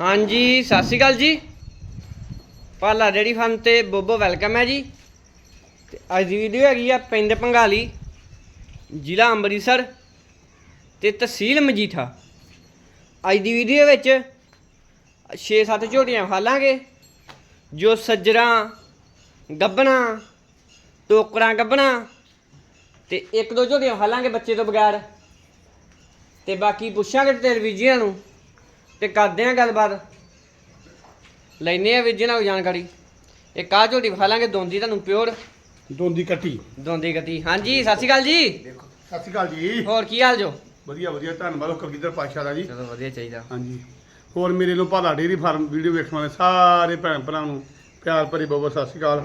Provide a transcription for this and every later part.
ਹਾਂਜੀ, ਸਤਿ ਸ਼੍ਰੀ ਅਕਾਲ ਜੀ। ਪਾਲਾ ਡੇਰੀ ਫਾਰਮ ਤੇ ਬੋਬੋ ਵੈਲਕਮ ਹੈ ਜੀ। ਤੇ ਅੱਜ ਦੀ ਵੀਡੀਓ ਹੈਗੀ ਆ ਪਿੰਡ ਪੰਗਾਲੀ, ਜ਼ਿਲ੍ਹਾ ਅੰਮ੍ਰਿਤਸਰ ਤੇ ਤਹਿਸੀਲ ਮਜੀਠਾ। ਅੱਜ ਦੀ ਵੀਡੀਓ ਵਿੱਚ 6-7 ਝੋਟੀਆਂ ਖਾਲਾਂਗੇ, ਜੋ ਸੱਜਰਾਂ ਗੱਬਣਾ ਟੋਕਰਾਂ ਗੱਬਣਾ ਤੇ ਇੱਕ ਦੋ ਝੋਟੀਆਂ ਖਾਲਾਂਗੇ ਬੱਚੇ ਤੋਂ ਬਗੈਰ। ਤੇ ਬਾਕੀ ਪੁੱਛਾਂਗੇ ਟੈਲੀਵਿਜ਼ਨਾਂ ਨੂੰ ਤੇ ਕਰਦੇ ਆ ਗੱਲਬਾਤ। ਲੈਨੇ ਆ ਵੀਰ ਜੀ ਨਾਲ ਜਾਣਕਾਰੀ। ਇੱਕ ਆਹ ਝੋਟੀ ਵਿਖਾ ਲਾਂਗੇ ਦੋਂਦੀ ਤੁਹਾਨੂੰ ਪਿਓਰ। ਦੋਂਦੀ ਕੱਟੀ। ਦੋਂਦੀ ਗਤੀ ਹਾਂਜੀ ਸਤਿ ਸ਼੍ਰੀ ਅਕਾਲ ਜੀ। ਸਤਿ ਸ਼੍ਰੀ ਅਕਾਲ ਜੀ। ਹੋਰ ਕੀ ਹਾਲ ਜੋ? ਵਧੀਆ ਵਧੀਆ। ਧੰਨਵਾਦ ਕਲਗੀਧਰ ਪਾਸ਼ਾ ਦਾ ਜੀ। ਚਲੋ ਵਧੀਆ ਚਾਹੀਦਾ। ਹਾਂਜੀ। ਹੋਰ ਮੇਰੇ ਨੂੰ ਭਾਲਾ ਡੇਰੀ ਫਾਰਮ ਵੀਡੀਓ ਵੇਖਣ ਵਾਲੇ ਸਾਰੇ ਭੈਣ ਭਰਾਵਾਂ ਨੂੰ ਪਿਆਰ ਭਰੀ ਬਹੁਤ ਬਹੁਤ ਸਤਿ ਸ਼੍ਰੀ ਅਕਾਲ।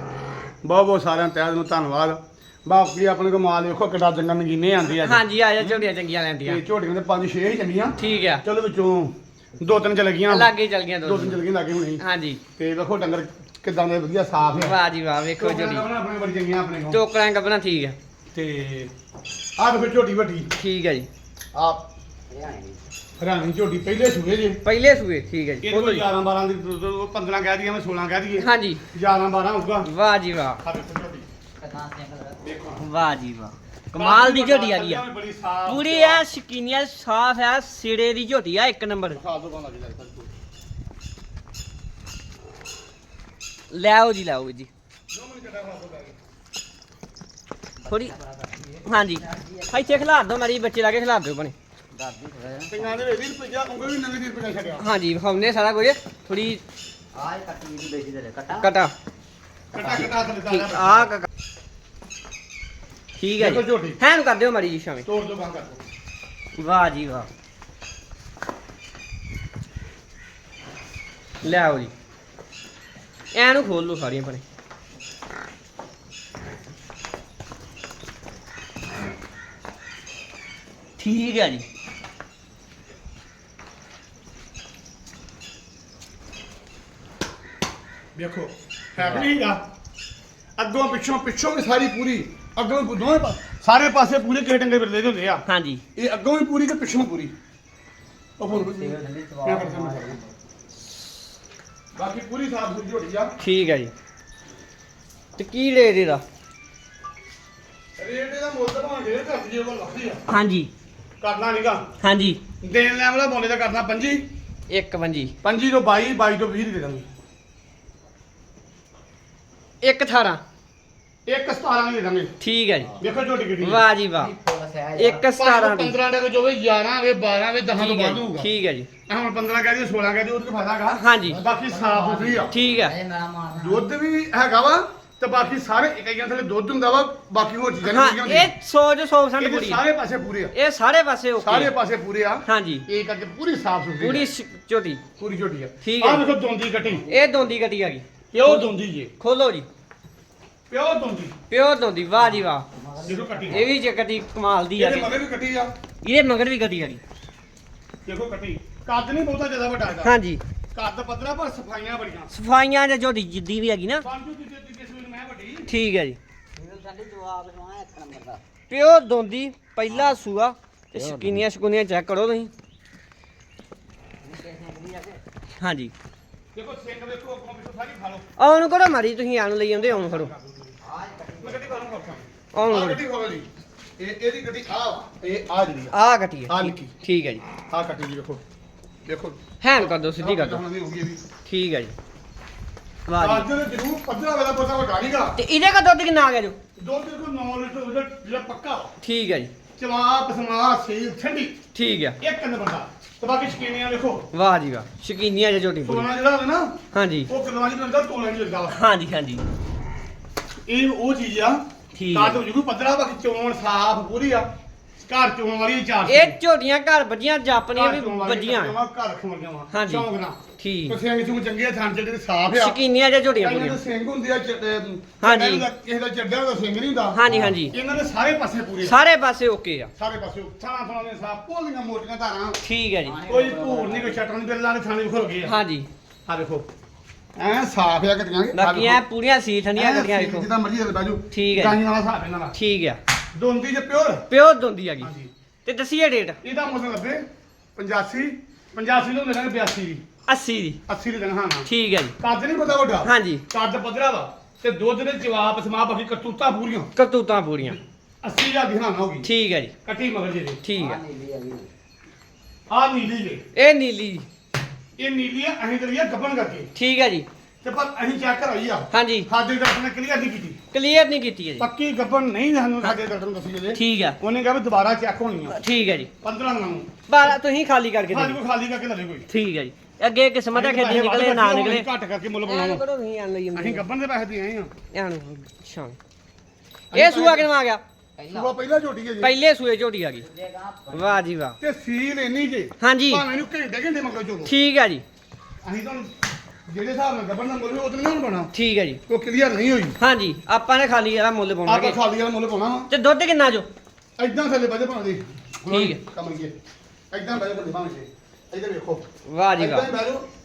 ਬਹੁਤ ਬਹੁਤ ਸਾਰਿਆਂ ਨੂੰ ਤਹਿ ਦਿਲੋਂ ਧੰਨਵਾਦ। ਬਾਕੀ ਆਪਣੇ ਕੋਲ ਮਾਲ ਵੇਖੋ ਕਿੱਡਾ ਜੰਗਲ ਨਗੀਨੇ ਆਂਦੀ ਆ ਹਾਂਜੀ ਆ ਜਾ ਝੋਟੀਆਂ ਚੰਗੀਆਂ ਲੈਂਦੀਆਂ। ਤੇ ਝੋਟੀਆਂ ਦੇ ਪੰਜ ਛੇ ਹੀ ਚੰਗੀਆਂ। ਠੀਕ ਆ। ਚਲੋ ਵਿੱਚੋਂ ਦੋ ਤਿੰਨ ਚਲ ਗਈਆਂ। ਲਾਗੇ ਚੱਲ ਗਈਆਂ ਦੋ ਦੋ ਤਿੰਨ। ਚਲ ਗਈਆਂ ਲਾਗੇ ਹੁਣੇ। ਹਾਂਜੀ। ਤੇ ਵੇਖੋ ਡੰਗਰ ਕਿਦਾਂ ਦੇ ਵਧੀਆ ਸਾਫ਼ ਆ। ਵਾਹ ਜੀ ਵਾਹ ਵੇਖੋ ਝੋਟੀ ਆਪਣੇ ਬੜੀ ਚੰਗੀਆਂ ਆਪਣੇ ਕੋਲ। ਟੋਕਰਾਂ ਗੱਬਣਾ ਠੀਕ ਆ। ਤੇ ਆਹ ਵੇਖੋ ਝੋਟੀ ਵੱਡੀ। ਠੀਕ ਹੈ ਜੀ। ਆਪ ਹਰਿਆਣੀ ਝੋਟੀ ਪਹਿਲੇ ਸੂਏ ਜੇ। ਪਹਿਲੇ ਸੂਏ ਠੀਕ ਹੈ ਜੀ। ਇਹ ਕੋਈ 11 12 ਦੀ ਦੁੱਧ, ਉਹ 15 ਕਹਿ ਦਈਏ ਮੈਂ 16 ਕਹਿ ਦਈਏ। ਹਾਂਜੀ। 11 12 ਹੋਊਗਾ। ਵਾਹ ਜੀ ਵਾਹ। ਆ ਵੇਖੋ ਝੋਟੀ। ਦੇਖੋ ਵਾਹ ਜੀ ਵਾਹ। ਕਮਾਲ ਦੀ ਝੋਟੀ ਆ। ਗਈ ਆ ਬੜੀ ਸਾਫ਼ ਪੂਰੀ ਆ ਸ਼ਕੀਨੀਆ ਸਾਫ਼ ਹੈ ਸਿਰੇ ਦੀ ਝੋਟੀ ਆ ਇੱਕ ਨੰਬਰ। ਖਾ ਦੋ ਬਾਲਾ ਜੀ ਲੱਗਦਾ ਲੈ ਆਓ ਜੀ ਦੋ ਦੋ ਥੋੜੀ ਹਾਂਜੀ। ਇੱਥੇ ਖਿਲਾ ਦਿਓ ਮਰੀ ਬੱਚੇ ਲਾ ਕੇ ਖਿਲਾ ਦਿਓ ਬਣੇ ਸਿੰਘਾਂ ਦੇ 20 ਰੁਪਏ ਉਂਗਲ ਵੀ ਨਵੀਂ ਰੁਪਏ ਛੱਡਿਆ। ਹਾਂਜੀ ਵਿਖਾਉਂਦੇ ਸਾਰਾ ਕੁਝ। ਥੋੜੀ ਆਹ ਕੱਟੀ ਦੀ ਬੇਚੀ ਦੇ ਕਟਾ। ਕਟਾ। ਕਟਾ ਕਟਾ ਥੱਲੇ ਠੀਕ ਦਾ ਆ ਠੀਕ ਹੈ ਦੇਖੋ ਜੀ ਝੋਟੀ ਹੈਨ ਕਰ ਦਿਓ ਮਰੀ ਜੀ ਸ਼ਾਮੇ। ਤੋੜ ਦੋ ਬੰਦ ਕਰ ਦੋ ਵਾਹ ਜੀ ਵਾਹ। ਲੈ ਆਓ ਜੀ। ਐਨੂੰ ਖੋਲ ਲਓ ਸਾਰੀਆਂ ਬਣੇ ਠੀਕ ਹੈ ਜੀ। ਵੇਖੋ ਹੈ ਅੱਗੋਂ ਪਿੱਛੋਂ ਪਿੱਛੋਂ ਵੀ ਸਾਰੀ ਪੂਰੀ ਅੱਗੋਂ ਵੀ ਦੋਵੇਂ ਪਾ- ਸਾਰੇ ਪਾਸੇ ਪੂਰੇ ਕਿਸੇ ਡੰਗੇ ਬਿਰਲੇ ਦੇ ਹੁੰਦੇ ਆ। ਹਾਂਜੀ। ਇਹ ਅੱਗੋਂ ਵੀ ਪੂਰੀ ਤੇ ਪਿੱਛੋਂ ਪੂਰੀ? ਉਹ ਹੋਰ ਵੀ ਸੇਵ ਠੰਡੀ ਮੈਂ ਮੈਂ ਕਰਦਾ। ਬਾਕੀ ਪੂਰੀ ਸਾਫ਼ ਸੁਥਰੀ ਝੋਟੀ ਆ। ਠੀਕ ਹੈ ਜੀ। ਤੇ ਕੀ ਰੇਟ ਇਹਦਾ? ਰੇਟ ਇਹਦਾ ਮੁੱਲ ਜਿਹੜੇ ਘਰ ਦੀ ਉਹ ਲੱਖਦੀ ਆ। ਹਾਂਜੀ। ਕਰਨਾ ਨਹੀਂਗਾ ਹਾਂਜੀ। ਦੇਣ ਲੈਣ ਵਾਲਾ ਬੋਲੇ ਦਾ ਕਰਨਾ ਪੰਜੀ। ਇੱਕ ਪੰਜੀ। ਪੰਜੀ ਤੋਂ 22 22 ਤੋਂ 20 ਦੇ ਦਾਂਗੇ। ਇੱਕ 18 ਇੱਕ 17 ਦੇ ਦਾਂਗੇ। ਠੀਕ ਹੈ ਜੀ। ਦੇਖੋ ਝੋਟੀ ਕਿੱਡੀ ਵਾਹ ਜੀ ਵਾਹ। ਇੱਕ 17 ਦੀ। 15 ਦੇ ਜੋ ਵੀ 11 ਵੇ 12 ਵੇ 10 ਤੋਂ ਵੱਧ ਹੋਊਗਾ। ਠੀਕ ਹੈ ਜੀ। ਹੁਣ 15 ਕਹਿ ਦਈਏ 16 ਕਹਿ ਦਈਏ ਉਹਦੇ ਫਾਇਦਾ ਹੈਗਾ। ਹਾਂਜੀ ਬਾਕੀ ਸਾਫ਼ ਸੁਥਰੀ ਆ। ਠੀਕ ਹੈ। ਇਹ ਦੁੱਧ ਵੀ ਹੈਗਾ ਵਾ ਤੇ ਬਾਕੀ ਸਾਰੇ ਇਕਾਈਆਂ ਥੱਲੇ ਦੁੱਧ ਹੁੰਦਾ ਵਾ ਬਾਕੀ ਹੋਰ ਚੀਜ਼ਾਂ ਨਹੀਂ ਹੁੰਦੀਆਂ। ਇਹ 100 ਜੋ 100% ਇਹਦੇ ਪੂਰੀ ਸਾਰੇ ਪਾਸੇ ਪੂਰੇ ਆ। ਇਹ ਸਾਰੇ ਪਾਸੇ ਓਕੇ ਸਾਰੇ ਪਾਸੇ ਪੂਰੇ ਆ। ਹਾਂਜੀ ਇਹ ਕਰਕੇ ਪੂਰੀ ਸਾਫ਼ ਸੁਥਰੀ ਪੂਰੀ ਆ। ਝੋਟੀ। ਪੂਰੀ ਝੋਟੀ ਆ। ਠੀਕ ਹੈ। ਆਹ ਦੇਖੋ ਦੋਂਦੀ ਕੱਟੀ। ਇਹ ਦੋਂਦੀ ਕੱਟੀ ਆ ਗਈ। ਪਿਓ ਦੋਂਦੀ ਜੀ। ਖੋਲੋ ਜੀ। ਪਿਓ ਦੋਂਦੀ ਪਿਓ ਦੋਂਦੀ ਵਾਹ ਜੀ ਵਾਹ। ਦੇਖੋ ਕੱਟੀ। ਇਹ ਵੀ ਜੇ ਕੱਟੀ ਕਮਾਲ ਦੀ ਆ ਇਹਦੇ ਮਗਰ ਵੀ ਕੱਟੀ ਆ। ਇਹਦੇ ਮਗਰ ਵੀ ਕੱਟੀ ਆ ਗਈ ਦੇਖੋ ਕੱਟੀ। ਕੱਦ ਨਹੀਂ ਬਹੁਤਾ ਜ਼ਿਆਦਾ ਵੱਡਾ ਇਹਦਾ। ਹਾਂਜੀ। ਕੱਦ ਪਤਲਾ ਪਰ ਸਫਾਈਆਂ ਬੜੀਆਂ। ਸਫਾਈਆਂ ਦੇ ਝੋਟੀ ਜਿੱਦੀ ਵੀ ਹੈਗੀ ਨਾ। ਪੰਜੂ ਦੀ ਦੀ ਕਿਸ ਨੂੰ ਮੈਂ ਵੱਡੀ। ਠੀਕ ਹੈ ਜੀ। ਸੇਵ ਠੰਡੀ ਜਵਾਬ ਸੁਣਾ ਇੱਕ ਨੰਬਰ ਦਾ। ਪਿਓ ਦੋਂਦੀ ਪਹਿਲਾ ਸੂਆ। ਤੇ ਸ਼ਕੀਨੀਆਂ ਸ਼ਕੂਨੀਆਂ ਚੈੱਕ ਕਰੋ ਤੁਸੀਂ। ਹਾਂਜੀ। ਦੇਖੋ ਸਿੰਘ ਵੇਖੋ ਅੱਗੋਂ ਪਿੱਛੋਂ ਸਾਰੀ ਖਾ ਲਓ। ਆਉਣ ਕਰੋ ਮਾਰੀ ਤੁਸੀਂ ਆਣ ਲਈ ਆਉਂਦੇ ਆਉਣ ਕਰੋ। ਮੈਂ ਗੱਡੀ ਬਾਹਰੋਂ ਖੋਲਦਾ ਆਉਣ ਆ ਕਰੋ ਗੱਡੀ? ਖੋਲੋ ਜੀ। ਇਹ ਇਹਦੀ ਗੱਡੀ ਆ ਇਹ ਆ ਜਿਹੜੀ ਆ। ਆ ਕੱਟੀ ਆਹ ਹੈ ਨਿੱਕੀ। ਠੀਕ ਹੈ ਜੀ। ਆ ਕੱਟੀ ਜੀ ਵੇਖੋ। ਦੇਖੋ ਹੈਂਡ ਕਰ ਦਿਓ ਸਿੱਧੀ ਕਰ ਦਿਓ। ਹੁਣ ਵੀ ਹੋ ਗਈ ਇਹ ਵੀ ਠੀਕ ਹੈ ਜੀ। ਵਾਹ ਜੀ। ਅੱਜ ਦੇ ਜਰੂਰ ਪੱਧਰਾ ਵੇਲਾ ਪਤਾ ਵੱਡਾ ਨਹੀਂਗਾ ਤੇ ਇਹਦੇ ਕਾ ਦੁੱਧ ਕਿੰਨਾ ਆ ਗਿਆ ਜੋ? ਦੁੱਧ ਦੇ ਕੋ 9 ਲੀਟਰ ਉਹਦਾ ਜਿਹੜਾ ਪੱਕਾ। ਵਾ। ਠੀਕ ਹੈ ਜੀ। ਚਵਾਪ ਸਮਾ ਸੇਲ ਠੰਡੀ। ਠੀਕ ਹੈ। ਇੱਕ ਨੰਬਰ ਦਾ ਤੇ ਬਾਕੀ ਸ਼ਕੀਨੀਆਂ ਵੇਖੋ। ਵਾਹ ਜੀ ਵਾਹ। ਸ਼ਕੀਨੀਆਂ ਜੇ ਝੋਟੀ ਪੂਰੀ ਸੋਨਾ ਜਿਹੜਾ ਹੋਵੇ ਨਾ ਹਾਂਜੀ। ਉਹ ਕਿਲੋ ਚ ਮਿਲਦਾ ਤੋਲੇ ਚ ਮਿਲਦਾ ਵਾ ਹਾਂਜੀ ਹਾਂਜੀ। ਇਹ ਉਹ ਚੀਜ਼ ਆ ਠੀਕ ਤਾਂ ਹੈ। ਤਾਂ ਜਰੂਰ ਪੱਧਰਾ ਬਾਕੀ ਚੋਣ ਸਾਫ਼ ਪੂਰੀ ਆ। ਘਰ ਚੋਣ ਵਾਲੀ ਚਾਰ ਇਹ ਝੋਟੀਆਂ ਘਰ ਵੱਜੀਆਂ ਜਾਪਣੀਆਂ ਵੀ ਘਰ ਚੋਣ ਵਾਲੀ ਵੱਜੀਆਂ ਕੱਟੀਆਂ ਵਾਂ, ਘਰ ਹਾਂਜੀ। ਨਾਲ। ਠੀਕ। ਸਿੰਘ ਸਿੰਘ ਚੰਗੇ ਆ, ਥਣ ਜਿਹੜੇ ਸਾਫ਼ ਆ। ਸ਼ਕੀਨੀਆਂ ਜੇ ਝੋਟੀਆਂ ਇਹਨਾਂ ਦੇ ਪੂਰੀਆਂ ਸਿੰਘ ਹੁੰਦੇ ਆ ਚ- ਅਮ, ਹਾਂਜੀ। ਕਿਸੇ ਦਾ- ਕਿਸੇ ਦਾ ਚੱਡਿਆ ਉਹਦਾ ਸਿੰਘ ਨਹੀਂ ਹੁੰਦਾ। ਹਾਂਜੀ ਹਾਂਜੀ। ਇਹਨਾਂ ਦੇ ਸਾਰੇ ਪਾਸੇ ਪੂਰੇ ਸਾਰੇ ਪਾਸੇ ਓਕੇ ਆ। ਸਾਰੇ ਪਾਸੇ ਥਾਣਾ ਥਾਣਾ ਦੇ ਸਾਫ਼ ਪੋਲੀਆਂ ਮੋਟੀਆਂ ਧਾਰਾਂ। ਠੀਕ ਹੈ ਜੀ। ਕੋਈ ਭੂਰ ਨਹੀਂ ਕੋਈ ਛਟਣ ਬਿੱਲਾਂ ਦੇ ਥਾਣੇ ਖੁੱਲ ਗਏ ਆ। ਹਾਂਜੀ। ਆ ਦੇਖੋ। ਐ ਸਾਫ਼ ਆ ਕਿਤੀਆਂ ਬਾਕੀ ਐ ਪੂਰੀਆਂ ਸੀ ਠੰਡੀਆਂ ਕੱਟੀਆਂ ਵੇਖੋ ਜਿੱਦਾਂ ਮਰਜ਼ੀ ਦੇ ਬਾਜੂ ਠੀਕ ਹੈ। ਗਾਈਆਂ ਵਾਲਾ ਹਿਸਾਬ ਇਹਨਾਂ ਦਾ। ਠੀਕ ਆ। ਦੋਂਦੀ ਜੇ ਪਿਓਰ? ਪਿਓ ਦੋਂਦੀ ਆ ਗਈ। ਹਾਂਜੀ। ਤੇ ਦਸੀਏ ਡੇਟ। ਇਹਦਾ ਮੁੱਲ ਲੱਭੇ 85 85 ਤੋਂ ਮਿਲਾਂਗੇ 82 ਦੀ 80 ਦੀ। 80 ਦੇ ਦੇਣਾ ਹਾਂ ਨਾ ਠੀਕ ਹੈ ਜੀ। ਕੱਦ ਨਹੀਂ ਪਤਾ ਵੱਡਾ। ਹਾਂਜੀ। ਕੱਦ ਪੱਧਰਾ ਵਾ। ਤੇ ਦੁੱਧ ਦੇ ਜਵਾਬ ਸਮਾ ਬਾਕੀ ਕਰਤੂਤਾਂ ਪੂਰੀਆਂ। ਕਰਤੂਤਾਂ ਪੂਰੀਆਂ। 80000 ਦੀ ਹਾਨਾ ਹੋਗੀ ਠੀਕ ਹੈ ਜੀ। ਕੱਟੀ ਮਗਰ ਜੇ। ਦੇ ਠੀਕ ਆ। ਹੈ ਨੀਲੀ ਆ ਗਈ। ਆ ਨੀਲੀ ਜੇ। ਇਹ ਨੀਲੀ ਜੀ। ਇਹ ਨੀਲੀ ਆ ਅਸੀਂ ਲਿਆ ਗੱਬਣ ਕਰਕੇ। ਠੀਕ ਹੈ ਜੀ। ਤੇ ਪਰ ਅਸੀਂ ਚੈੱਕ ਕਰਾਈ ਆ। ਹਾਂਜੀ। ਸਾਡੇ ਡਾਕਟਰ ਨੇ ਕਲੀਅਰ ਨਹੀਂ ਕੀਤੀ। ਕਲੀਅਰ ਨਹੀਂ ਕੀਤੀ ਹੈ ਜੀ। ਪੱਕੀ ਗੱਬਣ ਨਹੀਂ ਸਾਨੂੰ ਸਾਡੇ ਡਾਕਟਰ ਨੂੰ ਦੱਸੀ ਜੇ ਠੀਕ ਹੈ ਉਹਨੇ ਕਿਹਾ ਵੀ ਦੁਬਾਰਾ ਚੈੱਕ ਹੋਣੀ ਆ। ਠੀਕ ਹੈ ਜੀ। 15 ਦਿਨਾਂ ਨੂੰ। ਬਾਰਾ ਤੁਸੀਂ ਖਾਲੀ ਕਰਕੇ ਸਾਡੇ ਦੇ ਕੋਲ ਖਾਲੀ ਕਰਕੇ ਲਵੇ ਕੋਈ। ਠੀਕ ਹੈ ਜੀ। ਅੱਗੇ ਕਿਸਮਤ ਹੈ ਖੇਡੀ ਨਿਕਲੇ ਨਾ ਨਿਕਲੇ? ਘੱਟ ਕਰਕੇ ਮੁੱਲ ਬਣਾਉਣਾ ਕਰੋ ਤੁਸੀਂ ਐਨ ਲਈ ਅਸੀਂ ਗੱਬਣ ਦੇ ਪੈਸੇ ਦੇ ਆਏ ਆ। ਐਨ ਸ਼ਾਨ ਇਹ ਸੂਆ ਕਿਨਵਾ ਆ ਗਿਆ? ਪਹਿਲਾ। ਸੁਬਾ ਪਹਿਲਾ ਝੋਟੀ ਹੈ ਜੀ। ਪਹਿਲੇ ਸੂਏ ਝੋਟੀ ਆ ਗਈ। ਵਾਹ ਜੀ ਵਾਹ। ਤੇ ਸੀਲ ਇੰਨੀ ਜੇ ਹਾਂਜੀ। ਭਾਵੇਂ ਇਹਨੂੰ ਘੰਟੇ ਘੰਟੇ ਮਗਰ ਚੋਲੋ ਠੀਕ ਹੈ ਜੀ। ਅਸੀਂ ਤੁਹਾਨੂੰ ਜਿਹੜੇ ਹਿਸਾਬ ਨਾਲ ਗੱਬਣ ਦਾ ਮੁੱਲ ਉਹ ਨਹੀਂ ਬਣਾ ਠੀਕ ਹੈ ਜੀ। ਉਹ ਕਲੀਅਰ ਨਹੀਂ ਹੋਈ। ਹਾਂਜੀ ਆਪਾਂ ਨੇ ਖਾਲੀ ਇਹਦਾ ਮੁੱਲ ਆਪਾਂ ਪਾਉਣਾਗੇ ਖਾਲੀ ਵਾਲਾ ਮੁੱਲ ਪਾਉਣਾ ਵਾ। ਤੇ ਦੁੱਧ ਕਿੰਨਾ ਜੋ ਐਦਾਂ ਥੱਲੇ ਵਜੇ ਪਾਉਂਦੇ ਠੀਕ ਹੈ। ਕਮਲ ਐਦਾਂ ਵਜੇ ਬੰਦੇ ਪਾਉਂਦੇ ਇੱਧਰ ਵੇਖੋ। ਵਾਹ ਜੀ ਵਾਹ।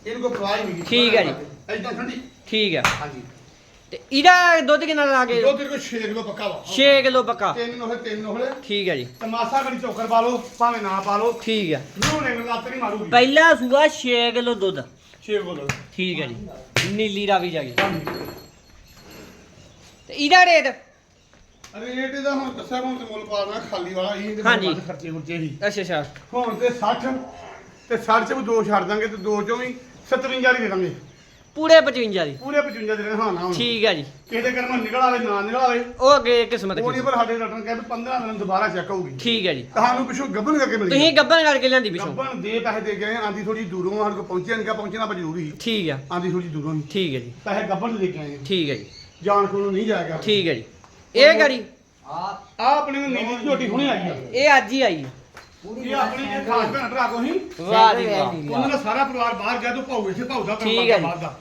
ਇਹਨੂੰ ਕੋਈ ਪਰਵਾਹ ਹੀ ਨਹੀਂ ਠੀਕ ਹੈ ਜੀ। ਐਦਾਂ ਠੰਡੀ। ਠੀਕ ਹੈ ਹਾਂਜੀ। ਤੇ ਇਹਦਾ ਦੁੱਧ ਕਿੰਨਾ ਲਾ ਕੇ ਦੋ ਤੇਰੇ ਕੋਲ 6 ਕਿਲੋ ਪੱਕਾ ਵਾ। 6 ਕਿਲੋ ਪੱਕਾ। ਤਿੰਨ ਨੋਹਲੇ ਤਿੰਨ ਨੋਹਲੇ ਠੀਕ ਹੈ ਜੀ। ਤਮਾਸਾ ਕੜੀ ਚੋਕਰ ਪਾ ਲਓ ਭਾਵੇਂ ਨਾ ਪਾ ਲਓ। ਠੀਕ ਹੈ। ਨੂੰ ਨੇ ਲੱਤ ਨਹੀਂ ਮਾਰੂਗੀ। ਪਹਿਲਾ ਸੂਆ 6 ਕਿਲੋ ਦੁੱਧ। 6 ਕਿਲੋ ਠੀਕ ਹੈ ਜੀ। ਨੀਲੀ ਰਾਵੀ ਜਾ ਗਈ। ਤੇ ਇਹਦਾ ਰੇਟ? ਰੇਟ ਇਹਦਾ ਹੁਣ ਦੱਸਿਆ ਹੁਣ ਤੇ ਮੁੱਲ ਪਾ ਦੇਣਾ ਖਾਲੀ ਵਾਲਾ ਇਹ ਇਹਦੇ ਖਰਚੇ ਖੁਰਚੇ ਹੀ। ਅੱਛਾ ਅੱਛਾ। ਹੁਣ ਤੇ 60 ਤੇ 60 ਚ ਵੀ ਦੋ ਛੱਡ ਦਾਂਗੇ ਤੇ ਦੋ ਚੋਂ ਵੀ 57 ਹੀ ਦੇ ਦਾਂਗੇ। ਪੂਰੇ 55 ਦੀ। ਪੂਰੇ 55 ਦੇ ਹਾਂ ਨਾ ਹੁਣ। ਠੀਕ ਹੈ ਜੀ। ਕਿਹਦੇ ਕਰਮ ਨਿਕਲ ਆਵੇ ਨਾ ਨਿਕਲ ਆਵੇ। ਉਹ ਅੱਗੇ ਕਿਸਮਤ ਉਹ ਨਹੀਂ ਦੀ। ਪਰ ਸਾਡੇ ਡਾਕਟਰ ਕਹਿੰਦੇ 15 ਦਿਨ ਦੁਬਾਰਾ ਚੈੱਕ ਹੋਊਗੀ। ਠੀਕ ਹੈ ਜੀ। ਤੁਹਾਨੂੰ ਪਿਛੋਂ ਗੱਬਨ ਕਰਕੇ ਮਿਲ ਤੁਸੀਂ ਗੱਬਨ ਕਰਕੇ ਲਿਆਂਦੀ ਪਿਛੋਂ। ਗੱਬਨ ਦੇ ਪੈਸੇ ਦੇ ਗਏ ਆਂਦੀ ਥੋੜੀ ਦੂਰੋਂ ਸਾਡੇ ਕੋਲ ਪਹੁੰਚਿਆ ਨਹੀਂ ਪਹੁੰਚਣਾ ਪਰ ਜ਼ਰੂਰੀ ਸੀ। ਠੀਕ ਹੈ ਆਂਦੀ ਥੋੜੀ ਦੂਰੋਂ ਹੀ ਠੀਕ ਹੈ ਜੀ। ਪੈਸੇ ਗੱਬਨ ਦੇ ਕੇ ਆਏ। ਆ। ਠੀਕ ਹੈ ਜੀ। ਜਾਣ ਕੋਲ ਨੂੰ ਨਹੀਂ ਜਾਏਗਾ ਠੀਕ ਹੈ ਜੀ। ਇਹ ਗਾੜੀ। ਆ ਆ ਆਪਣੀ ਨੂੰ ਨੀਲੀ ਝੋਟੀ ਹੁਣੇ ਆਈ ਆ। ਇਹ ਅੱਜ ਹੀ ਆਈ ਹੈ। ਇਹ ਆਪਣੀ ਜੇ ਖਾਸ ਭੈਣ ਭਰਾ ਕੋ ਹੀ। ਵਾਹ ਜੀ ਵਾਹ। ਉਹਨਾਂ ਦਾ ਸਾਰਾ ਪਰਿਵਾਰ ਬਾਹਰ ਗਿਆ ਤੂੰ ਭਾਊ ਇੱਥੇ ਭਾਊ ਦਾ ਕੰਮ ਠੀਕ ਕਰਦਾ ਹੈ ਜੀ। ਬਾਹਰ ਦਾ।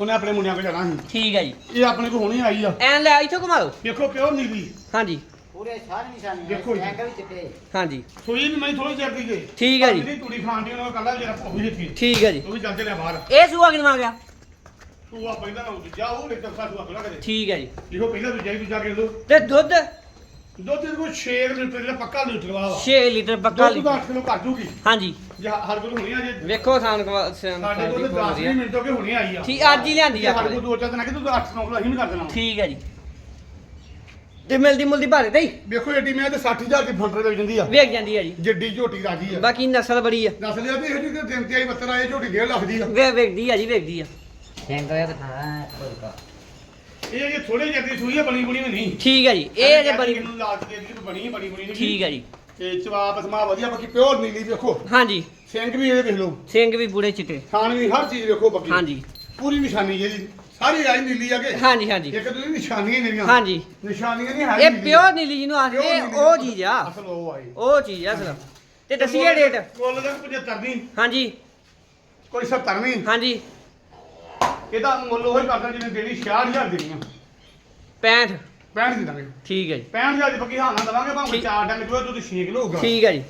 ਉਹਨੇ ਆਪਣੇ ਮੁੰਡਿਆਂ ਕੋਲ ਜਾਣਾ ਸੀ। ਠੀਕ ਹੈ ਜੀ। ਇਹ ਆਪਣੇ ਕੋ ਹੁਣੇ ਆਈ ਆ। ਐਨ ਲੈ ਇੱਥੋਂ ਘੁਮਾ ਲਓ ਦੇਖੋ ਪਿਓਰ ਨੀਲੀ। ਹਾਂਜੀ। ਪੂਰੇ ਸਾਰੇ ਨਿਸ਼ਾਨੇ ਦੇਖੋ ਜੀ। ਐਂਗਲ ਵੀ ਚਿੱਟੇ। ਹਾਂਜੀ। ਸੋਈ ਵੀ ਮੈਂ ਥੋੜੀ ਚਿਰ ਦੀ ਗਈ। ਠੀਕ ਹੈ ਜੀ। ਜਿਹੜੀ ਤੂੜੀ ਖਾਣ ਦੀ ਉਹਨਾਂ ਕੱਲਾ ਜਿਹੜਾ ਭਾਊ ਇੱਥੇ। ਠੀਕ ਹੈ ਜੀ। ਉਹ ਵੀ ਚੱਲ ਚਲਿਆ ਬਾਹਰ। ਇਹ ਸੂਆ ਕਿਨਵਾ ਗਿਆ? ਤੂੰ ਆ ਪਹਿਲਾਂ ਨਾ ਜਾ ਉਹ ਲੈ ਚੱਲ ਤੂੰ ਆਪਣਾ ਕਰੇ। ਠੀਕ ਹੈ ਜੀ। ਇਹੋ ਪਹਿਲਾਂ ਦੂਜਾ ਹੀ ਦੂਜਾ ਕੇ ਦੋ ਤੇ ਦੁੱਧ? ਦੁੱਧ ਦੇ ਕੋਲ 6 ਲੀਟਰ ਦਾ ਪੱਕਾ ਲੀਟਰ ਵਾਲਾ ਵਾ। 6 ਲੀਟਰ ਪੱਕਾ ਦੁੱਧ ਦਾ ਲੀਟਰ 8 ਕਿਲੋ ਘੱਟ ਜੂਗੀ। ਹਾਂਜੀ। ਜੇ ਹਰ ਕੋਲ ਹੁਣੀ ਆ ਜੇ। ਵੇਖੋ ਥਾਨ ਕਵਾ ਸਾਡੇ ਕੋਲ ਤਾਂ 10 ਵੀਹ ਮਿੰਟ ਹੋ ਗਏ ਹੁਣੀ ਆਈ ਆ। ਠੀਕ ਅੱਜ ਹੀ ਲਿਆਂਦੀ ਜੇ ਆ ਸਾਡੇ ਕੋਲ ਦੋ ਚਾਰ ਦਿਨ ਆ ਕਿ ਤੂੰ 8 9 ਕਿਲੋ ਅਸੀਂ ਵੀ ਕਰ ਦੇਣਾ। ਠੀਕ ਹੈ ਜੀ। ਤੇ ਮਿਲਦੀ ਮੁਲਦੀ ਭਾਰੇ ਤੇ ਹੀ? ਵੇਖੋ ਏਡੀ ਮੈਂ ਤੇ 60000 ਦੀ ਫੰਟਰ ਵੇਚ ਜਾਂਦੀ ਆ। ਵੇਖ ਜਾਂਦੀ ਹੈ ਜੀ। ਜਿੱਡੀ ਝੋਟੀ ਰਾਜੀ ਆ। ਬਾਕੀ ਨਸਲ ਬੜੀ ਆ। ਦੱਸ ਲਿਆ ਵੀ ਇਹ ਜਿਹੜੀ ਦਿਨ ਤੇ ਆਈ 72 ਆਏ ਝੋਟੀ 1.5 ਲੱਖ ਦੀ ਆ। ਵੇ ਵੇਖਦੀ ਆ ਜੀ ਵੇਖਦੀ ਆ। ਐਂਗਲ ਇੱਕ ਥਾਂ ਕੋਈ ਕਾ ਇਹ ਜੇ ਥੋੜੇ ਜਿਹੇ ਦੀ ਸੂਈ ਆ ਬਣੀ ਬਣੀ ਵੀ ਨਹੀਂ। ਠੀਕ ਹੈ ਜੀ ਇਹ ਜੇ ਬੜੀ ਇਹਨੂੰ ਲਾਜ ਦੇ ਦਿੱਤੀ ਬਣੀ ਬਣੀ ਬਣੀ ਨਹੀਂ। ਠੀਕ ਹੈ ਜੀ। ਤੇ ਚਵਾਪ ਸਮਾ ਵਧੀਆ ਬਾਕੀ ਪਿਓਰ ਨੀਲੀ ਵੇਖੋ। ਹਾਂਜੀ। ਸਿੰਘ ਵੀ ਇਹਦੇ ਵੇਖ ਲਓ। ਸਿੰਘ ਵੀ ਪੂਰੇ ਚਿੱਟੇ। ਖਾਣ ਵੀ ਹਰ ਚੀਜ਼ ਵੇਖੋ ਬਾਕੀ। ਹਾਂਜੀ। ਪੂਰੀ ਨਿਸ਼ਾਨੀ ਹੈ ਜੀ। ਸਾਰੀ ਆਈ ਨੀਲੀ ਆ ਕੇ। ਹਾਂਜੀ ਹਾਂਜੀ। ਇੱਕ ਦੂਜੀ ਨਿਸ਼ਾਨੀਆਂ ਨੇਗੀਆਂ। ਹਾਂਜੀ। ਨਿਸ਼ਾਨੀਆਂ ਨਹੀਂ ਹੈ ਇਹ ਪਿਓਰ ਨੀਲੀ ਜਿਹਨੂੰ ਆਖਦੇ ਉਹ ਚੀਜ਼ ਆ। ਅਸਲ ਉਹ ਆਈ। ਉਹ ਚੀਜ਼ ਆ ਅਸਲ। ਤੇ ਦੱਸੀਏ ਰੇਟ ਮੁੱਲ ਦਾ 75 ਨਹੀਂ ਹਾਂਜੀ। ਕੋਈ 70 ਨਹੀਂ। ਹਾਂਜੀ। ਇਹਦਾ ਮੁੱਲ ਉਹ ਹੀ ਕਰਦਾ ਜਿਹਨੇ ਦੇਣੀ 66000 ਦੇਣੀ ਆ। 65 65 ਦੀ ਦਾਂਗੇ। ਠੀਕ ਹੈ ਜੀ। 65000 ਦੀ ਬੱਕੀ ਹਾਂ ਨਾ ਦਵਾਂਗੇ ਭਾਵੇਂ ਠੀਕ। 4 ਡੰਗ ਜੋ ਦੁੱਧ 6 ਕਿਲੋ ਹੋਊਗਾ ਠੀਕ ਹੈ ਜੀ।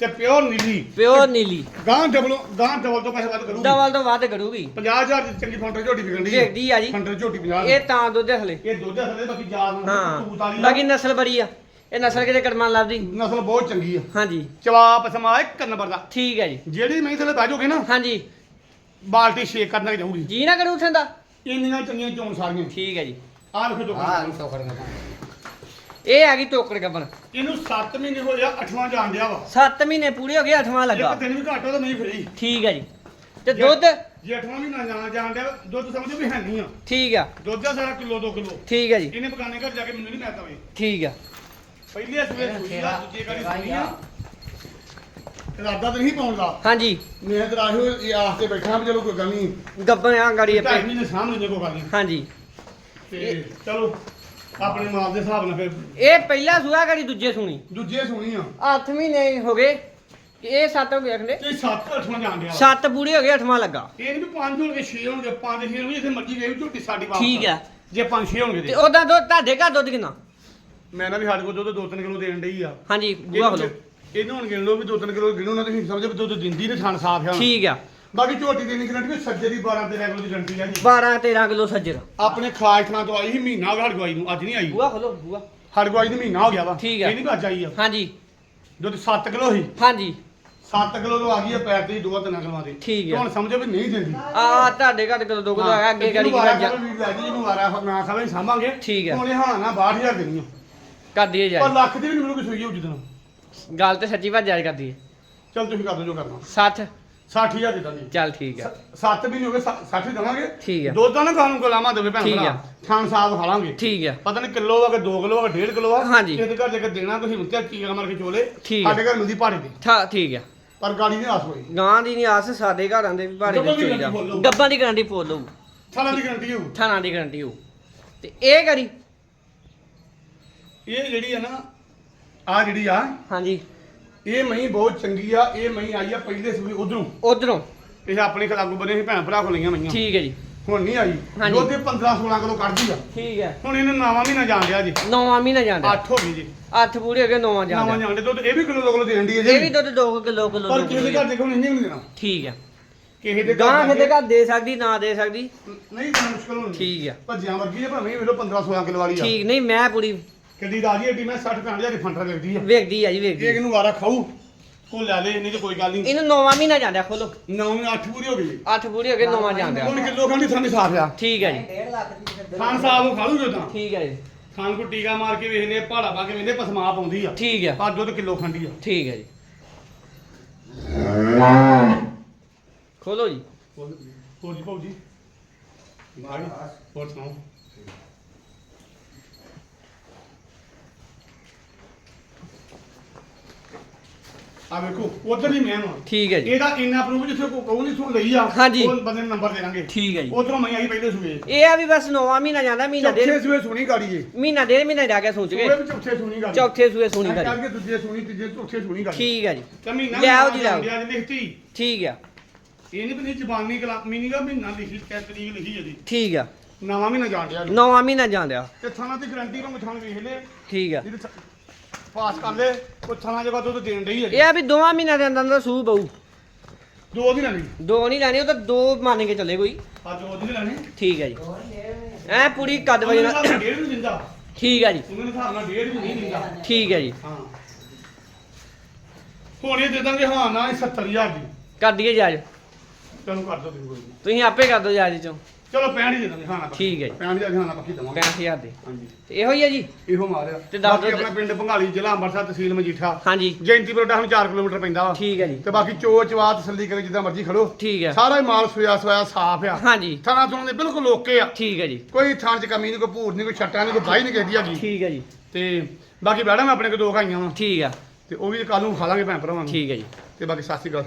ਤੇ ਪਿਓਰ ਨੀਲੀ। ਪਿਓਰ ਨੀਲੀ। ਗਾਂ ਡਬਲ ਗਾਂ ਡਬਲ ਤੋਂ ਪੈਸੇ ਵੱਧ ਕਰੂਗੀ। ਡਬਲ ਤੋਂ ਵੱਧ ਕਰੂਗੀ। 50000 ਦੀ ਚੰਗੀ ਫਾਉਂਟਰ ਝੋਟੀ ਵਿਕਣ ਦੀ ਵੇਖਦੀ ਆ ਜੀ। ਫਾਉਂਟਰ ਝੋਟੀ 50 ਇਹ ਤਾਂ ਦੁੱਧ ਹਲੇ। ਇਹ ਦੁੱਧ ਹਲੇ ਬਾਕੀ ਜਾਨ ਤੂਤ ਹਾਂ। ਵਾਲੀ ਬਾਕੀ ਨਸਲ ਬੜੀ ਆ। ਇਹ ਨਸਲ ਕਿਤੇ ਕਰਮਾਂ ਲੱਭਦੀ। ਨਸਲ ਬਹੁਤ ਚੰਗੀ ਆ। ਹਾਂਜੀ। ਚਵਾਪ ਸਮਾ ਇੱਕ ਨੰਬਰ ਦਾ ਠੀਕ ਹੈ ਜੀ। ਜਿਹੜੀ ਮੈਂ ਥੱਲੇ ਨਾ ਹਾਂਜੀ। ਬਾਲਟੀ ਸ਼ੇਕ ਕਰਨ ਲੱਗ ਜਾਊਗੀ। ਜੀ ਨਾ ਕਰੂ ਉਠਣ ਦਾ। ਇੰਨੀਆਂ ਚੰਗੀਆਂ ਚੋਣ ਸਾਰੀਆਂ। ਠੀਕ ਹੈ ਜੀ। ਆਹ ਵੇਖੋ ਆ ਟੋਕਰੀ ਟੋਕਰ ਇਹ ਆ ਗਈ ਟੋਕਰ ਗੱਬਣ। ਇਹਨੂੰ 7 ਮਹੀਨੇ ਹੋਏ ਆ 8ਵਾਂ ਜਾਣ ਡਿਆ ਵਾ। 7 ਮਹੀਨੇ ਪੂਰੇ ਹੋ ਗਏ 8ਵਾਂ ਲੱਗਾ। ਇੱਕ ਦਿਨ ਵੀ ਘੱਟ ਹੋ ਤਾਂ ਨਹੀਂ ਫਰੀ। ਠੀਕ ਹੈ ਜੀ। ਤੇ ਦੁੱਧ? ਜੇ 8ਵਾਂ ਮਹੀਨਾ ਜਾਣ ਜਾਣ ਡਿਆ ਦੁੱਧ ਸਮਝੋ ਵੀ ਹੈ ਨਹੀਂ ਆ। ਠੀਕ ਆ। ਦੁੱਧ ਦਾ ਸਾਰਾ ਕਿਲੋ 2 ਕਿਲੋ। ਠੀਕ ਹੈ ਜੀ। ਇਹਨੇ ਬਗਾਨੇ ਘਰ ਜਾ ਕੇ ਮੈਨੂੰ ਨਹੀਂ ਮੈਤਾ ਵੇ ਠੀਕ ਆ। ਪਹਿਲੇ ਸਵੇਰ ਸੂਈ ਆ ਦੂਜੇ ਘੜੀ ਸੂਈ ਆ। ਇਰਾਦਾ ਤਾਂ ਨਹੀਂ ਪਾਉਣ ਦਾ ਹਾਂਜੀ। ਮੈਂ ਤਾਂ ਆਹੋ ਇਹ ਆਸ ਤੇ ਬੈਠਾ ਵੀ ਚਲੋ ਕੋਈ ਗੱਲ ਨਹੀਂ। ਗੱਬਣ ਆ ਗਾੜੀ ਆਪੇ ਮਹੀਨੇ ਸਾਹਮਣੇ ਜੇ ਕੋਈ ਗੱਲ ਨਹੀਂ। ਹਾਂਜੀ। ਤੇ ਚਲੋ ਆਪਣੇ ਮਾਲ ਦੇ ਹਿਸਾਬ ਨਾਲ ਫਿਰ ਇਹ ਪਹਿਲਾ ਸੂਆ ਗਾੜੀ ਦੂਜੇ ਸੂਣੀ? ਦੂਜੇ ਸੋਣੀ ਆ। 8 ਮਹੀਨੇ ਹੋ ਗਏ। ਤੇ ਇਹ 7 ਹੋ ਗਏ ਅਖੰਡੇ ਤੇ 7 8ਵਾਂ ਜਾਣ ਡਿਆ ਵਾ। 7 ਪੂਰੇ ਹੋ ਗਏ 8ਵਾਂ ਲੱਗਾ। ਇਹ ਨਹੀਂ ਵੀ 5 ਹੋਣਗੇ 6 ਹੋਣਗੇ 5 6 ਹੋਣਗੇ ਜਿੱਥੇ ਮਰਜ਼ੀ ਗਏ ਝੋਟੀ ਸਾਡੀ ਵਾਪਸ ਠੀਕ ਆ। ਜੇ 5 6 ਹੋਣਗੇ ਤੇ ਤੇ। ਉਹਦਾ ਦੁੱਧ ਤੁਹਾਡੇ ਘਰ ਦੁੱਧ ਕਿੰਨਾ? ਮੈਂ ਨਾ ਵੀ ਸਾਡੇ ਕੋਲ ਦੁੱਧ 2-3 ਕਿਲੋ ਦੇਣ ਡਈ ਆ। ਹਾਂਜੀ ਬੂਆ ਖੋਲੋ। ਇਹਨੂੰ ਹੁਣ ਗਿਣ ਲਓ ਵੀ 2-3 ਕਿਲੋ ਗਿਣੋ ਨਾ ਤੁਸੀਂ ਸਮਝੋ ਵੀ ਦੁੱਧ ਦਿੰਦੀ ਨੇ ਥਣ ਸਾਫ਼ ਆ। ਠੀਕ ਆ। ਬਾਕੀ ਝੋਟੀ ਦੇਣੀ ਗਰੰਟੀ ਵੀ ਸੱਜੇ ਦੀ 12 13 ਕਿਲੋ ਦੀ ਗਰੰਟੀ ਆ ਜੀ। 12 13 ਕਿਲੋ ਸੱਜਰ ਆਪਣੇ ਥਾਂ ਤੋਂ ਆਈ ਸੀ ਮਹੀਨਾ ਹੋ ਗਿਆ ਹੜਗਵਾਈ ਨੂੰ ਅੱਜ ਨਹੀਂ ਆਈ। ਬੂਆ ਖੋਲੋ ਬੂਆ। ਹੜਗਵਾਈ ਨੂੰ ਮਹੀਨਾ ਹੋ ਗਿਆ ਵਾ। ਠੀਕ ਆ। ਇਹ ਨਹੀਂ ਵੀ ਅੱਜ ਆਈ ਆ। ਹਾਂਜੀ। ਦੁੱਧ 7 ਕਿਲੋ ਸੀ। ਹਾਂਜੀ। 7 ਕਿਲੋ ਤੋਂ ਆ ਗਈ ਹੈ ਪੈਰ ਤੇ ਦੋ ਤਿੰਨ ਕਿਲੋਆਂ ਦੀ। ਠੀਕ ਹੈ। ਹੁਣ ਸਮਝੋ ਵੀ ਨਹੀਂ ਦਿੰਦੀ। ਆ ਤੁਹਾਡੇ ਘਰ ਕਦੋਂ ਦੋ ਕਦੋਂ ਹੈਗਾ ਅੱਗੇ ਗਾੜੀ ਵਾਰਾ ਕੀ ਵੀ ਲੈ ਜੀ ਇਹਨੂੰ ਵਾਰਾ ਨਾ ਖਾਵੇ ਸਾਂਭਾਂਗੇ। ਠੀਕ ਹੈ। ਹੁਣ ਇਹ ਹਾਂ ਨਾ 62000 ਦੇਣੀ ਆ। ਕਰ ਦਈਏ ਪਰ ਲੱਖ ਦੀ ਵੀ ਨਹੀਂ ਮਿਲੂਗੀ ਸੂਈ ਹੋਊ ਜਦੋਂ ਗੱਲ ਤੇ ਸੱਚੀ ਬਾਤ ਜਾਇਜ਼ ਕਰ ਦਈਏ। ਚਲ ਤੁਸੀਂ ਕਰ ਦਿਓ ਜੋ ਕਰਨਾ। 60 60000 ਦਿੱਤਾ ਜੀ ਚੱਲ ਠੀਕ ਹੈ 7 ਵੀ ਨਹੀਂ ਹੋ ਗਏ 60 ਦੇਵਾਂਗੇ। ਠੀਕ ਹੈ ਦੁੱਧ ਤਾਂ ਨਾ ਕਾਨੂੰ ਗੁਲਾਮਾਂ ਦੇਵੇ ਭੈਣ ਭਰਾ। ਖਾਣ ਸਾਫ਼ ਖਾ ਲਾਂਗੇ। ਠੀਕ ਹੈ ਪਤਾ ਨਹੀਂ ਕਿਲੋ ਆ ਕਿ 2 ਕਿਲੋ ਆ ਕਿ 1.5 ਕਿਲੋ ਆ। ਇਹਦੇ ਘਰ ਜੇ ਕੇ ਦੇਣਾ ਤੁਸੀਂ ਉੱਤੇ ਚੀਕਾ ਮਾਰ ਕੇ ਚੋਲੇ। ਸਾਡੇ ਘਰ ਮਿਲਦੀ ਭਾੜੇ ਤੇ ਠਾ ਠੀਕ ਹੈ ਪਰ ਗਾੜੀ ਨਹੀਂ ਆਸ ਹੋਈ। ਗਾਂ ਦੀ ਨਹੀਂ ਆਸ ਸਾਡੇ ਘਰਾਂ ਦੇ ਵੀ ਗੱਭਣ ਦੇ ਦੀ ਹੋਊ। ਗੱਬਾਂ ਦੀ ਗਾਰੰਟੀ ਫੁੱਲ ਹੋਊ। ਸਾਲਾਂ ਦੀ ਗਰੰਟੀ ਹੋਊ। ਥਾਣਾ ਦੀ ਗਾਰੰਟੀ ਹੋਊ। ਤੇ ਇਹ ਕਰੀ। ਇਹ ਜਿਹੜੀ ਆ ਨਾ ਆ ਜਿਹੜੀ ਆ ਹਾਂਜੀ। ਇਹ ਮਹੀਂ ਬਹੁਤ ਚੰਗੀ ਆ ਇਹ ਮਹੀਂ ਆਈ ਆ ਪਹਿਲੇ ਸੂਈ ਉਧਰੋਂ। ਉਧਰੋਂ। ਇਹ ਆਪਣੇ ਖਲਾਗੂ ਬਨੇ ਸੀ ਭੈਣ ਭਰਾ ਕੋਲ ਲਈਆਂ ਮਈਆਂ ਠੀਕ ਹੈ ਜੀ। ਹੁਣ ਨਹੀਂ ਆਈ। ਹਾਂਜੀ। ਦੁੱਧ ਇਹ 15 16 ਕਿਲੋ ਕੱਢਦੀ ਆ। ਠੀਕ ਹੈ। ਹੁਣ ਇਹਨੇ ਨਾਵਾਂ ਮਹੀਨਾ ਜਾਣ ਡਿਆ ਜੀ। ਨੌਵਾਂ ਮਹੀਨਾ ਜਾਂਦਾ 8 ਹੋ ਗਈ ਜੀ। ਅੱਠ ਪੂਰੇ ਹੋ ਗਏ ਨੌਵਾਂ ਨਾਵਾਂ ਜਾਂਦਾ ਜਾਣ ਦੇ ਦੁੱਧ ਇਹ ਵੀ ਕਿਲੋ ਦੋ ਕਿਲੋ ਦੇਣ ਦੀ ਹੈ ਇਹ ਵੀ ਦੁੱਧ 2 ਕਿਲੋ ਕਿਲੋ ਪਰ ਕਿਸੇ ਦੇ ਘਰ ਦੇ ਕੋਲ ਨਹੀਂ ਨਹੀਂ ਦੇਣਾ। ਠੀਕ ਹੈ। ਕਿਸੇ ਦੇ ਗਾਂ ਘਰ ਕਿਤੇ ਘਰ ਦੇ ਸਕਦੀ ਨਾ ਦੇ ਸਕਦੀ। ਨਹੀਂ ਦੇਣਾ ਮੁਸ਼ਕਲ ਹੋਣੀ। ਠੀਕ ਹੈ। ਭੱਜਿਆਂ ਵਰਗੀ ਹੈ ਭਾਵੇਂ ਵੇਲੋ 15 16 ਕਿਲੋ ਵਾਲੀ ਆ। ਠੀਕ ਨਹੀਂ ਮੈਂ ਪੂਰੀ ਕਿੱਡੀ ਰਾਜੀ ਏਡੀ ਮੈਂ 60 65 ਹਜ਼ਾਰ ਦੀ ਫੰਟਰ ਲੱਗਦੀ ਆ। ਵੇਖਦੀ ਆ ਜੀ ਇਹ ਵੇਖਦੀ ਇਹਨੂੰ ਵਾਰਾ ਖਾਊ ਕੋ ਲੈ ਲੈ ਨਹੀਂ ਤੇ ਕੋਈ ਗੱਲ ਨਹੀਂ ਇਹਨੂੰ ਨੌਵਾਂ ਮਹੀਨਾ ਜਾਂਦਾ ਖੋਲੋ। 9 ਨੂੰ 8 ਪੂਰੀ ਹੋ ਗਈ। ਅੱਠ ਪੂਰੇ ਹੋ ਗਏ ਨੌਵਾਂ ਜਾਂਦਾ ਹੁਣ ਕਿਲੋ ਖੰਡੀ ਥਾਂ ਸਾਫ਼ ਆ। ਠੀਕ ਹੈ ਜੀ। 1.5 ਲੱਖ ਦੀ ਖਾਨ ਸਾਹਿਬ ਨੂੰ ਖਾਲੂਗੇ ਤਾਂ। ਠੀਕ ਹੈ ਜੀ। ਖਾਨ ਕੋ ਟੀਕਾ ਮਾਰ ਕੇ ਵੇਖਨੇ ਪਹਾੜਾ ਪਾ ਕੇ ਵੇਖਨੇ ਪਸਮਾ ਪਾਉਂਦੀ ਆ। ਠੀਕ ਹੈ ਪਰ ਦੁੱਧ ਕਿਲੋ ਖੰਡੀ ਆ। ਠੀਕ ਹੈ ਜੀ। ਖੋਲੋ ਜੀ। ਹੋਰ ਜੀ ਭਾਉ ਜੀ। ਹੋਰ ਸੁਣਾਓ। ਆ ਵੇਖੋ ਉਧਰ ਹੀ ਮੈਂ ਹਾਂ ਠੀਕ ਹੈ ਜੀ। ਇਹਦਾ ਇੰਨਾ ਪ੍ਰੂਫ ਜਿੱਥੇ ਕੋ ਕਹੂ ਨਹੀਂ ਸੁਣ ਲਈ ਆ ਹਾਂਜੀ। ਉਹ ਬੰਦੇ ਨੂੰ ਨੰਬਰ ਦੇ ਦਾਂਗੇ। ਠੀਕ ਹੈ ਜੀ। ਉਧਰੋਂ ਮੈਂ ਆਈ ਪਹਿਲੇ ਸੂਏ। ਇਹ ਆ ਵੀ ਬਸ ਨੌਵਾਂ ਮਹੀਨਾ ਜਾਂਦਾ ਮਹੀਨਾ ਚੌਥੇ ਡੇਢ ਸੂਏ ਸੁਣੀ ਗਾੜੀ ਏ। ਮਹੀਨਾ ਡੇਢ ਮਹੀਨਾ ਜਾ ਕੇ ਸੋਚ ਸੂਏ ਗਏ ਵੀ ਚੌਥੇ ਸੁਣੀ ਗਾੜੀ। ਚੌਥੇ ਸੂਏ ਸੋਣੀ ਕਰੀ ਕਰਕੇ ਦੂਜੇ ਸੁਣੀ ਤੀਜੇ ਚੌਥੇ ਸੁਣੀ ਗਾੜੀ। ਠੀਕ ਹੈ ਜੀ। ਤੇ ਮਹੀਨਾ ਲਿਆਓ ਜੀ, ਲਿਆਓ। ਲਿਆਓ ਲਿਖਤੀ। ਠੀਕ ਆ। ਇਹ ਨਹੀਂ ਵੀ ਜ਼ਬਾਨੀ ਕਲਾਮੀ ਨਹੀਂ ਗਾ ਮਹੀਨਾ ਲਿਖੀ ਕੈ ਤਰੀਕ ਲਿਖੀ ਜਦੀ ਠੀਕ ਆ। ਨਵਾਂ ਮਹੀਨਾ ਜਾਣ ਡਿਆ ਜੀ। ਨੌਵਾਂ ਮਹੀਨਾ ਜਾਂਦਿਆ ਤੇ ਥਾਣਾ ਦੀ ਗਰੰਟੀ ਨੂੰ ਮਥਾਣ ਵੇਖ ਲੈ। ਠੀਕ ਆ। ਜਿਹਦੇ ਥ- ਪਾਸ ਕਰ ਲੈ ਉਹ ਥਾਣਾ ਜਗਾ ਦੁੱਧ ਦੇਣ ਡਈ ਹੈ ਇਹ ਆ ਵੀ ਦੋਵਾਂ ਮਹੀਨਾ ਦੇ ਅੰਦਰ ਅੰਦਰ ਸੂ ਬਹੂ ਦੋ ਦਿਨ ਲੈਣੀ। ਦੋ ਨਹੀਂ ਲੈਣੀ ਉਹ ਤਾਂ ਦੋ ਮੰਨ ਕੇ ਚੱਲੇ ਕੋਈ। ਆ ਦੋ ਦਿਨ ਲੈਣੇ। ਠੀਕ ਹੈ ਜੀ। ਐ ਪੂਰੀ ਕੱਦ ਵਜੇ ਨਾਲ ਡੇਢ ਵੀ ਦਿੰਦਾ। ਠੀਕ ਹੈ ਜੀ। ਉਹਨਾਂ ਦੇ ਹਿਸਾਬ ਨਾਲ ਡੇਢ ਵੀ ਨਹੀਂ ਦਿੰਦਾ। ਠੀਕ ਹੈ ਜੀ। ਹਾਂ। ਹੁਣ ਇਹ ਦੇ ਦਾਂਗੇ ਹਾਂ ਨਾ ਇਹ 70000 ਦੀ। ਕਰ ਦਈਏ ਜਾਜ ਚਲੋ ਕਰ ਦੋ ਤੁਸੀਂ ਕੋਈ ਨੀ। ਆਪੇ ਕਰ ਦਿਓ ਜਾਜ ਚੋਂ। ਚਲੋ 65 ਹੀ ਦੇ ਦਾਂਗੇ ਹਾਂ ਨਾ ਠੀਕ ਹੈ ਜੀ। 65 ਹਜ਼ਾਰ ਹਾਂ ਨਾ ਪੱਕੀ ਦਵਾਂਗੇ। 65000 ਦੇ ਹਾਂਜੀ। ਤੇ ਇਹੋ ਹੀ ਹੈ ਜੀ? ਇਹੋ ਮਾਰਿਆ। ਤੇ ਦੱਸ ਬਾਕੀ ਦਿਓ- ਆਪਣਾ ਪਿੰਡ ਭੰਗਾਲੀ ਜ਼ਿਲ੍ਹਾ ਅੰਮ੍ਰਿਤਸਰ ਤਹਿਸੀਲ ਮਜੀਠਾ। ਹਾਂਜੀ। ਹੁਣ 4 ਕਿਲੋਮੀਟਰ ਪੈਂਦਾ ਵਾ। ਠੀਕ ਹੈ ਜੀ। ਤੇ ਬਾਕੀ ਚੋ ਚਵਾ ਤਸੱਲੀ ਕਰੇ ਜਿੱਦਾਂ ਮਰਜ਼ੀ ਖੜੋ। ਠੀਕ ਹੈ। ਸਾਰਾ ਹੀ ਮਾਲ ਸੋਇਆ ਸੋਇਆ ਸਾਫ਼ ਆ। ਹਾਂਜੀ। ਥਾਣਾ ਥੋਂ ਦੇ ਬਿਲਕੁਲ ਓਕੇ ਆ। ਠੀਕ ਹੈ ਜੀ। ਕੋਈ ਥਾਂ 'ਚ ਕਮੀ ਨਹੀਂ ਕੋਈ ਭੂਰ ਨਹੀਂ ਕੋਈ ਛੱਟਾ ਨਹੀਂ ਕੋਈ ਬਾਈ ਨਹੀਂ ਕਿਸੇ ਦੀ ਹੈਗੀ। ਠੀਕ ਹੈ ਜੀ। ਤੇ ਬਾਕੀ ਬੈੜਾ ਮੈਂ ਆਪਣੇ ਕੋ ਦੋ ਖਾਈਆਂ ਵਾ। ਠੀਕ ਆ। ਤੇ ਉਹ ਵੀ ਕੱਲ ਨੂੰ ਖਾ ਲਾਂਗੇ ਭੈਣ ਭਰਾਵਾਂ ਨੂੰ। ਠੀਕ ਹੈ ਜੀ। ਤੇ ਬਾਕੀ ਸਤਿ ਸ਼੍ਰੀ ਅਕਾਲ।